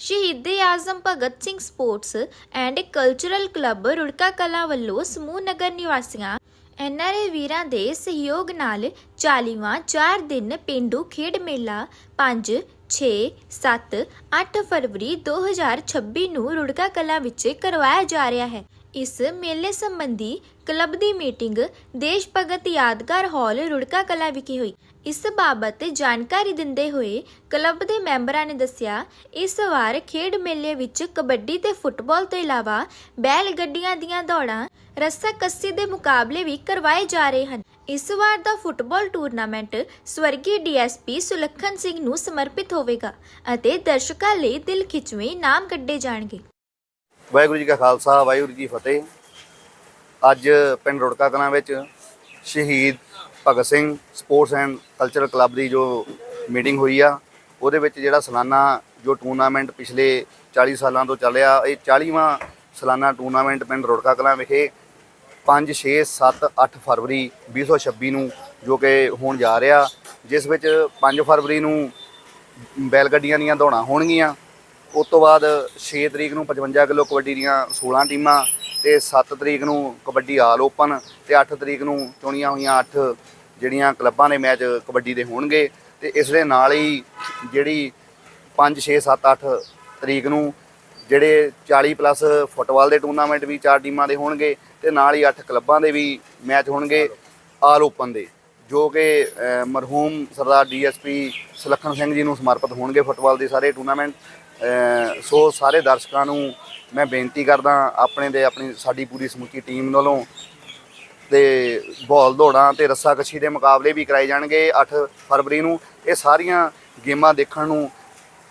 Shaheede Azam Bhagat Singh sports and cultural club Rurka Kalan ਵੱਲੋਂ ਸਮੂਹ ਨਗਰ ਨਿਵਾਸੀਆਂ NRA ਵੀਰਾਂ ਦੇ ਸਹਿਯੋਗ ਨਾਲ 40ਵਾਂ 4 ਦਿਨ ਪਿੰਡੂ ਖੇਡ ਮੇਲਾ 5 6 7 8 ਫਰਵਰੀ 2026 ਨੂੰ ਰੁੜਕਾ ਕਲਾ ਵਿੱਚ ਕਰਵਾਇਆ ਜਾ ਰਿਹਾ ਹੈ। ਇਸ ਮੇਲੇ ਸੰਬੰਧੀ ਕਲੱਬ ਦੀ ਮੀਟਿੰਗ ਦੇਸ਼ ਭਗਤ ਯਾਦਗਾਰ ਹਾਲ ਰੁੜਕਾ ਕਲਾ ਵਿਖੇ ਹੋਈ। ਇਸ ਬਾਬਤ ਜਾਣਕਾਰੀ ਦਿੰਦੇ ਹੋਏ ਕਲੱਬ ਦੇ ਮੈਂਬਰਾਂ ਨੇ ਦੱਸਿਆ, ਇਸ ਵਾਰ ਖੇਡ ਮੇਲੇ ਵਿੱਚ ਕਬੱਡੀ ਤੇ ਫੁੱਟਬਾਲ ਤੋਂ ਇਲਾਵਾ ਬੈਲ ਗੱਡੀਆਂ ਦੀਆਂ ਦੌੜਾਂ, ਰੱਸਾ ਕੱਸੀ ਦੇ ਮੁਕਾਬਲੇ ਵੀ ਕਰਵਾਏ ਜਾ ਰਹੇ ਹਨ। ਇਸ ਵਾਰ ਦਾ ਫੁੱਟਬਾਲ ਟੂਰਨਾਮੈਂਟ ਸਵਰਗੀ ਡੀਐਸਪੀ ਸੁਲੱਖਣ ਸਿੰਘ ਨੂੰ ਸਮਰਪਿਤ ਹੋਵੇਗਾ ਅਤੇ ਦਰਸ਼ਕਾਂ ਲਈ ਦਿਲ ਖਿੱਚਵੇਂ ਨਾਮ ਕੱਢੇ ਜਾਣਗੇ। ਵਾਹਿਗੁਰੂ ਜੀ ਕਾ ਖਾਲਸਾ, ਵਾਹਿਗੁਰੂ ਜੀ ਫਤਿਹ। ਅੱਜ ਪਿੰਡ ਰੁੜਕਾ ਕਲਾਂ ਵਿੱਚ Shaheed Bhagat Singh sports and cultural club ਦੀ ਜੋ ਮੀਟਿੰਗ ਹੋਈ ਆ, ਉਹਦੇ ਵਿੱਚ ਜਿਹੜਾ ਸਾਲਾਨਾ ਜੋ ਟੂਰਨਾਮੈਂਟ ਪਿਛਲੇ 40 ਸਾਲਾਂ ਤੋਂ ਚੱਲਿਆ ਇਹ 40ਵਾਂ ਸਾਲਾਨਾ ਟੂਰਨਾਮੈਂਟ ਪਿੰਡ ਰੁੜਕਾ ਕਲਾਂ ਵਿਖੇ 5 6 7 8 ਫਰਵਰੀ 2026 ਨੂੰ ਜੋ ਕਿ ਹੋਣ ਜਾ ਰਿਹਾ, ਜਿਸ ਵਿੱਚ 5 ਫਰਵਰੀ ਨੂੰ ਬੈਲ ਗੱਡੀਆਂ ਦੀਆਂ ਦੌੜਾਂ ਹੋਣਗੀਆਂ। ਉਸ ਤੋਂ ਬਾਅਦ 6 ਤਰੀਕ ਨੂੰ 55 ਕਿਲੋ ਕਬੱਡੀ ਦੀਆਂ 16 ਟੀਮਾਂ ਤੇ 7 ਤਰੀਕ ਨੂੰ ਕਬੱਡੀ ਆਲ ਓਪਨ ਤੇ 8 ਤਰੀਕ ਨੂੰ ਚੁਣੀਆਂ ਹੋਈਆਂ 8 ਜਿਹੜੀਆਂ ਕਲੱਬਾਂ ਦੇ ਮੈਚ ਕਬੱਡੀ ਦੇ ਹੋਣਗੇ ਤੇ ਇਸ ਦੇ ਨਾਲ ਹੀ ਜਿਹੜੀ 5 6 7 8 ਤਰੀਕ ਨੂੰ ਜਿਹੜੇ 40 ਪਲੱਸ ਫੁੱਟਬਾਲ ਦੇ ਟੂਰਨਾਮੈਂਟ ਵੀ ਚਾਰ ਟੀਮਾਂ ਦੇ ਹੋਣਗੇ ਤੇ ਨਾਲ ਹੀ 8 ਕਲੱਬਾਂ ਦੇ ਵੀ ਮੈਚ ਹੋਣਗੇ ਆਲ ਓਪਨ ਦੇ, ਜੋ ਕਿ ਮਰਹੂਮ ਸਰਦਾਰ ਡੀਐਸਪੀ ਸੁਲੱਖਣ ਸਿੰਘ ਜੀ ਨੂੰ ਸਮਰਪਿਤ ਹੋਣਗੇ ਫੁੱਟਬਾਲ ਦੇ ਸਾਰੇ ਟੂਰਨਾਮੈਂਟ ਸੋ ਸਾਰੇ ਦਰਸ਼ਕਾਂ ਨੂੰ ਮੈਂ ਬੇਨਤੀ ਕਰਦਾ ਆਪਣੇ ਦੇ, ਆਪਣੀ ਸਾਡੀ ਪੂਰੀ ਸਮੁੱਚੀ ਟੀਮ ਵੱਲੋਂ ਤੇ ਬੋਲ ਦੌੜਾਂ ਤੇ ਰੱਸਾ ਕੱਛੀ ਦੇ ਮੁਕਾਬਲੇ ਵੀ ਕਰਾਏ ਜਾਣਗੇ 8 ਫਰਵਰੀ ਨੂੰ। ਇਹ ਸਾਰੀਆਂ ਗੇਮਾਂ ਦੇਖਣ ਨੂੰ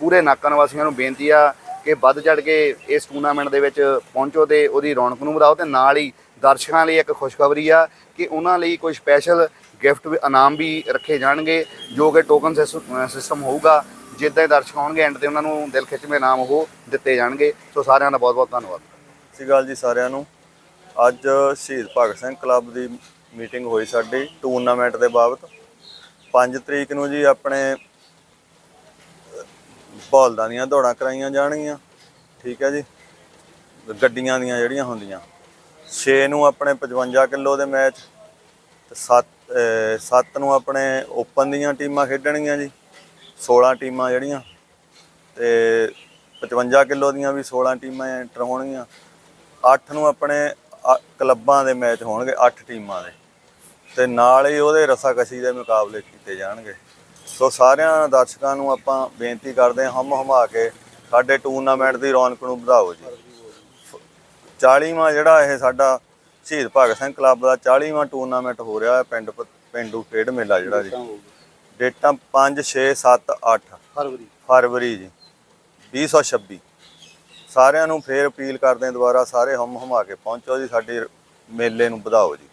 ਪੂਰੇ ਨਾਕਾ ਨਿਵਾਸੀਆਂ ਨੂੰ ਬੇਨਤੀ ਆ ਕਿ ਵੱਧ ਚੜ ਕੇ ਇਸ ਟੂਰਨਾਮੈਂਟ ਦੇ ਵਿੱਚ ਪਹੁੰਚੋ ਤੇ ਉਹਦੀ ਰੌਣਕ ਨੂੰ ਵਧਾਓ ਤੇ ਨਾਲ ਹੀ ਦਰਸ਼ਕਾਂ ਲਈ ਇੱਕ ਖੁਸ਼ਖਬਰੀ ਆ ਕਿ ਉਹਨਾਂ ਲਈ ਕੋਈ ਸਪੈਸ਼ਲ ਗਿਫਟ ਇਨਾਮ ਵੀ ਰੱਖੇ ਜਾਣਗੇ ਜੋ ਕਿ ਟੋਕਨ ਸਿਸਟਮ ਹੋਊਗਾ। ਜਿੱਦਾਂ ਹੀ ਦਰਸ਼ਕ ਆਉਣਗੇ ਐਂਡ ਤੇ ਉਹਨਾਂ ਨੂੰ ਦਿਲ ਖਿੱਚਵੇਂ ਨਾਮ ਉਹ ਦਿੱਤੇ ਜਾਣਗੇ। ਸੋ ਸਾਰਿਆਂ ਦਾ ਬਹੁਤ ਬਹੁਤ ਧੰਨਵਾਦ। ਸਤਿ ਸ਼੍ਰੀ ਅਕਾਲ ਜੀ ਸਾਰਿਆਂ ਨੂੰ। ਅੱਜ ਸ਼ਹੀਦ ਭਗਤ ਸਿੰਘ ਕਲੱਬ ਦੀ ਮੀਟਿੰਗ ਹੋਈ ਸਾਡੀ ਟੂਰਨਾਮੈਂਟ ਦੇ ਬਾਬਤ। 5 ਤਰੀਕ ਨੂੰ ਜੀ ਆਪਣੇ ਬੋਲਦਾਂ ਦੀਆਂ ਦੌੜਾਂ ਕਰਾਈਆਂ ਜਾਣਗੀਆਂ। ਠੀਕ ਹੈ ਜੀ? ਗੱਡੀਆਂ ਦੀਆਂ ਜਿਹੜੀਆਂ ਹੁੰਦੀਆਂ। 6 ਨੂੰ ਆਪਣੇ 55 ਕਿਲੋ ਦੇ ਮੈਚ, ਤੇ 7 7 ਨੂੰ ਆਪਣੇ ਓਪਨ ਦੀਆਂ ਟੀਮਾਂ ਖੇਡਣਗੀਆਂ ਜੀ। 16 ਟੀਮਾਂ ਜਿਹੜੀਆਂ ਤੇ 55 ਕਿਲੋ ਦੀਆਂ ਵੀ 16 ਟੀਮਾਂ ਐਂਟਰ ਹੋਣਗੀਆਂ। 8 ਨੂੰ ਆਪਣੇ ਕਲੱਬਾਂ ਦੇ ਮੈਚ ਹੋਣਗੇ 8 ਟੀਮਾਂ ਦੇ। ਤੇ ਨਾਲ ਹੀ ਉਹਦੇ ਰਸਾਕਸ਼ੀ ਦੇ ਮੁਕਾਬਲੇ ਕੀਤੇ ਜਾਣਗੇ। ਸੋ ਸਾਰਿਆਂ ਦਰਸ਼ਕਾਂ ਨੂੰ ਆਪਾਂ ਬੇਨਤੀ ਕਰਦੇ ਹਾਂ, ਹਮ ਹਮਾ ਕੇ ਸਾਡੇ ਟੂਰਨਾਮੈਂਟ ਦੀ ਰੌਣਕ ਨੂੰ ਵਧਾਓ ਜੀ। 40ਵਾਂ ਜਿਹੜਾ ਇਹ ਸਾਡਾ ਸ਼ਹੀਦ ਭਗਤ ਸਿੰਘ ਕਲੱਬ ਦਾ 40ਵਾਂ ਟੂਰਨਾਮੈਂਟ ਹੋ ਰਿਹਾ ਹੈ, ਪਿੰਡ ਪ- ਪਿੰਡੂ ਖੇਡ ਮੇਲਾ ਜਿਹੜਾ ਜੀ। ਡੇਟਾਂ 5 6 7 8 ਫਰਵਰੀ। ਫਰਵਰੀ ਜੀ। 2026 ਸਾਰਿਆਂ ਨੂੰ ਫੇਰ ਅਪੀਲ ਕਰਦੇ ਹਾਂ ਦੁਬਾਰਾ ਸਾਰੇ ਹਮ ਹਮਾ ਕੇ ਪਹੁੰਚੋ ਜੀ ਸਾਡੇ ਮੇਲੇ ਨੂੰ ਵਧਾਓ ਜੀ।